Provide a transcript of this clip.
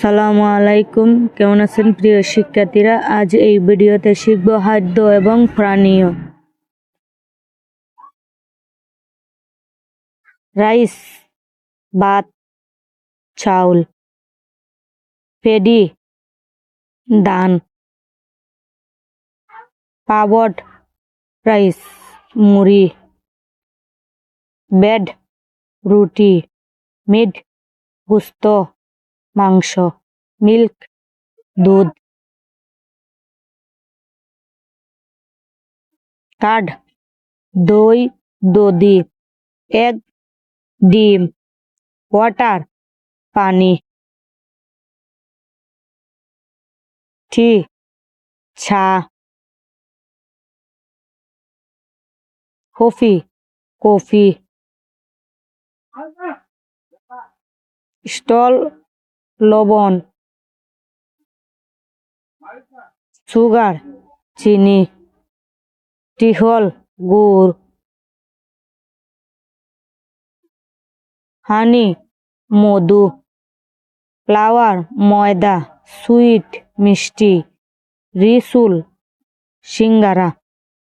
সালামু আলাইকুম। কেমন আছেন প্রিয় শিক্ষার্থীরা? আজ এই ভিডিওতে শিখব খাদ্য এবং প্রাণীয় রাইস, ভাত, চাউল, পেডি, দান পাবড রাইস। মুড়ি বেড রুটি, মিট, গুস্ত, মাংস, মিল্ক, দুধ, কার্ড, দই, দধি, এগ, ডিম, ওয়াটার, পানি, টি, চা কফি কফি। স্টল, লবণ। সুগার, চিনি। টিহল, গুড়। হানি, মধু। ফ্লাওয়ার, ময়দা, সুইট, মিষ্টি। রিসুল, সিঙ্গারা।